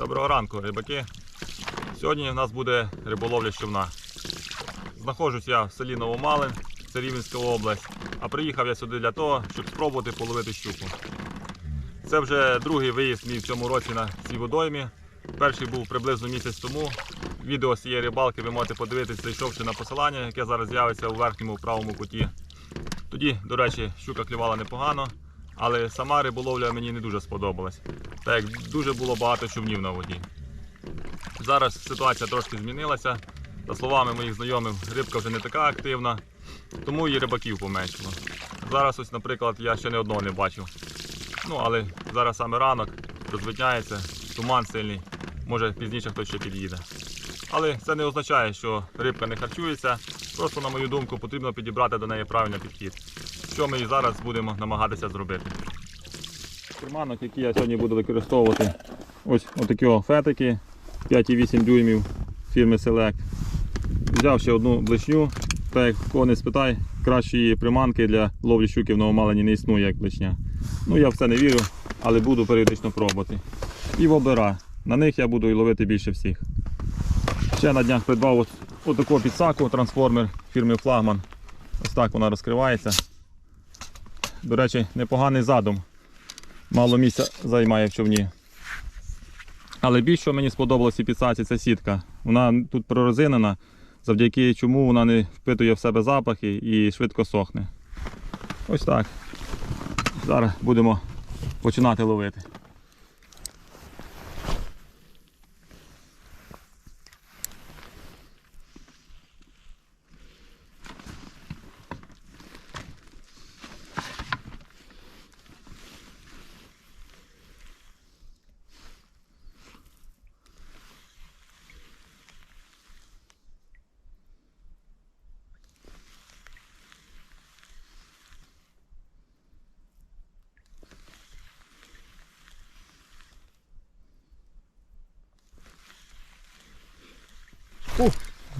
Доброго ранку, рибаки. Сьогодні у нас буде риболовля щовна. Знаходжусь я в селі Новомалин, це Рівненська область. А приїхав я сюди для того, щоб спробувати половити щуку. Це вже другий виїзд мій в цьому році на цій водоймі. Перший був приблизно місяць тому. Відео з цієї рибалки ви можете подивитися, зайшовши на посилання, яке зараз з'явиться у верхньому правому куті. Тоді, до речі, щука клювала непогано, але сама риболовля мені не дуже сподобалась, так як дуже було багато човнів на воді. Зараз ситуація трошки змінилася. За словами моїх знайомих, рибка вже не така активна, тому і рибаків поменшало. Зараз, ось, наприклад, я ще не одного не бачив. Ну, але зараз саме ранок, розвитняється, туман сильний, може пізніше хтось ще під'їде. Але це не означає, що рибка не харчується. Просто, на мою думку, потрібно підібрати до неї правильний підхід. Що ми і зараз будемо намагатися зробити. Керманок, який я сьогодні буду використовувати, ось отакі фетики 5,8 дюймів фірми Select. Взяв ще одну блишню, так як кого не спитай, кращої приманки для ловлі щуки в новомалені не існує, як блишня. Ну я в це не вірю, але буду періодично пробувати. І вобера. На них я буду і ловити більше всіх. Ще на днях придбав от, от таку підсаку трансформер фірми Флагман. Ось так вона розкривається. До речі, непоганий задум. Мало місця займає в човні. Але більше що мені сподобалося підсаці, це сітка. Вона тут пророзинена, завдяки чому вона не впитує в себе запахи і швидко сохне. Ось так. Зараз будемо починати ловити.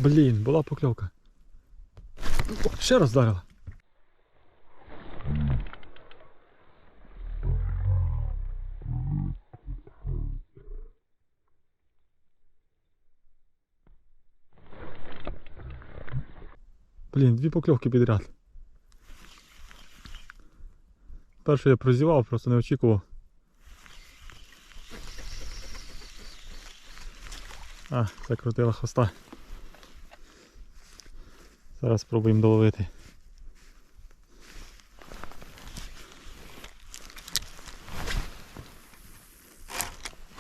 Блін, була покльовка. Ще раз вдарила. Блін, дві покльовки підряд. Першу я прозівав, просто не очікував. А, закрутила хвоста. Зараз спробуємо доловити.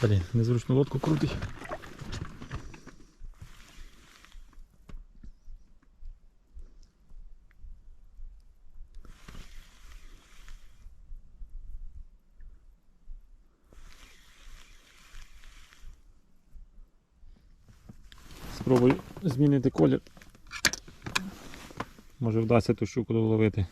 Блін, незручну лодку крутить. Спробую змінити колір. Може вдасться ту щуку доловити.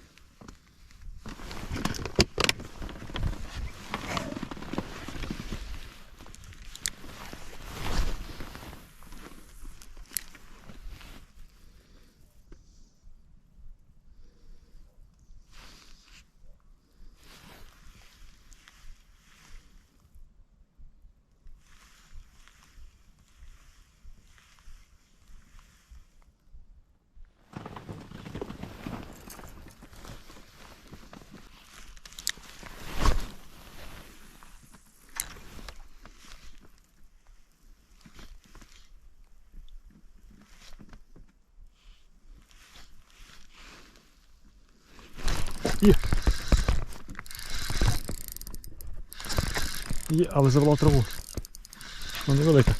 Є. Є, але завела траву. Ну невелика.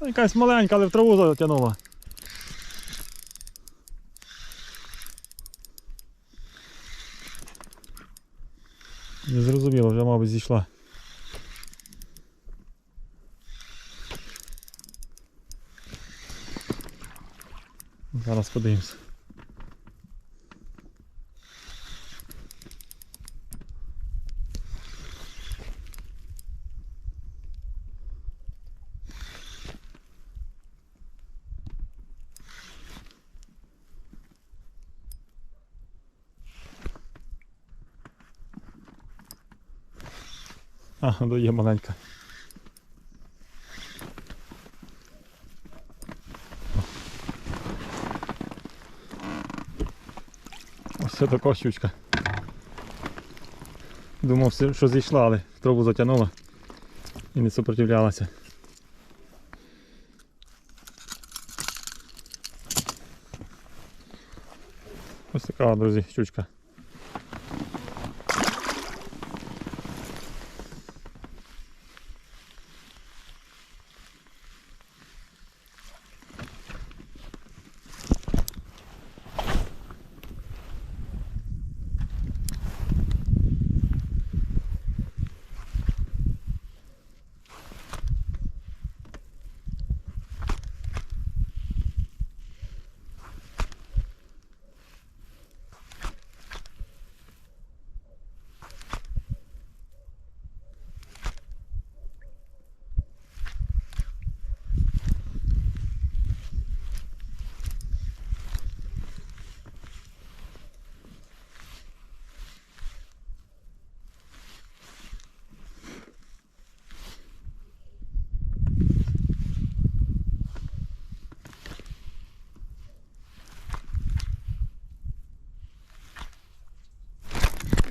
Ну, Якась маленька, але в траву затягнула. Не зрозуміло, вже, мабуть, зійшла. Зараз подивимось. А, є маленька. Ось така щучка. Думав, що зійшла, але трубу затягнула і не сопротивлялася. Ось така, друзі, щучка.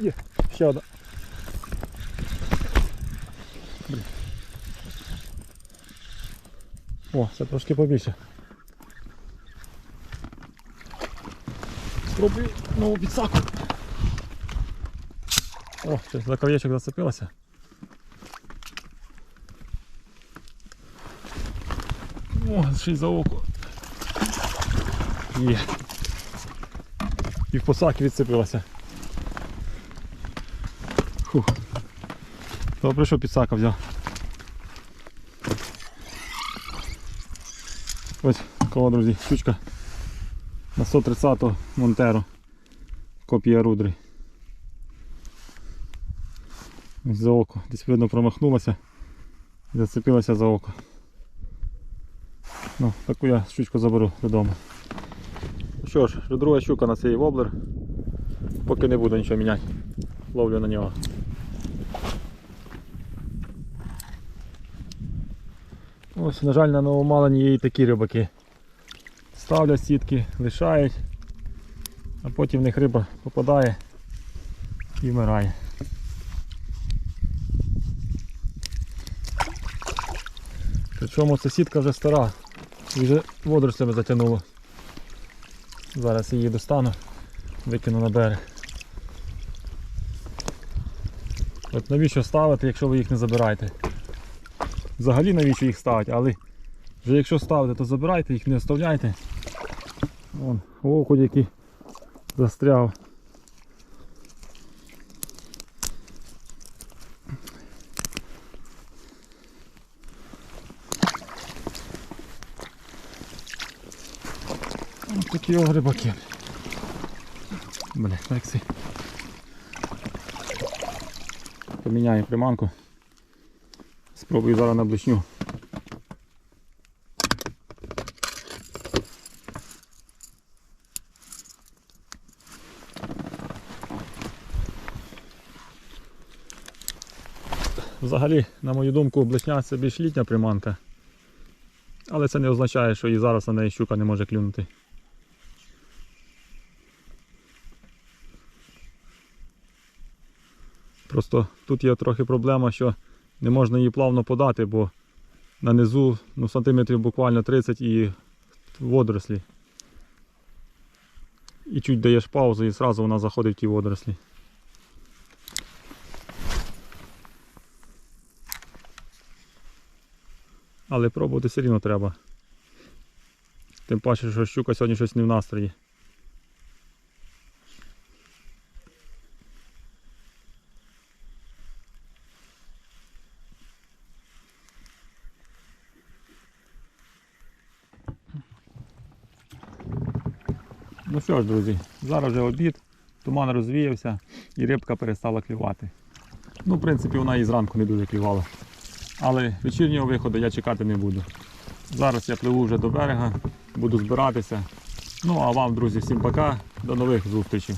Є, ще одна. Блін. О, це трошки побільше. Спробую нову підсаку. О, щось за краєчок зацепилося. О, ще й за око. Є. І в посаки відцепилося. Фух. Добре, що підсака взяв. Ось кого, друзі, щучка на 130 Монтеро. Копія рудри. Ось за око. Десь видно промахнулася зацепилася за око. Ну, таку я щучку заберу додому. Що ж, друга щука на цей воблер. Поки не буду нічого міняти. Ловлю на нього. Ось, на жаль, на новомалені є і такі рибаки. Ставлять сітки, лишають, а потім в них риба попадає і вмирає. Причому ця сітка вже стара, і вже водорослями затягнуло. Зараз її достану, викину на берег. От навіщо ставити, якщо ви їх не забираєте? Взагалі навіщо їх ставити, але вже якщо ставите, то забирайте, їх не оставляйте. Вон, окунь який застряв. Ось такі о рибаки. Бля, так си. Поміняю приманку. Спробую зараз на блишню. Взагалі, на мою думку, блишня це більш літня приманка. Але це не означає, що і зараз на неї щука не може клюнути. Просто тут є трохи проблема, що не можна її плавно подати, бо на низу ну, сантиметрів буквально 30 і водорослі. І чуть даєш паузу і одразу вона заходить в ті водорослі. Але пробувати все рівно треба. Тим паче, що щука сьогодні щось не в настрої. Ну що ж, друзі, зараз вже обід, туман розвіявся і рибка перестала клювати. Ну, в принципі, вона і зранку не дуже клювала. Але вечірнього виходу я чекати не буду. Зараз я пливу вже до берега, буду збиратися. Ну а вам, друзі, всім пока, до нових зустрічей.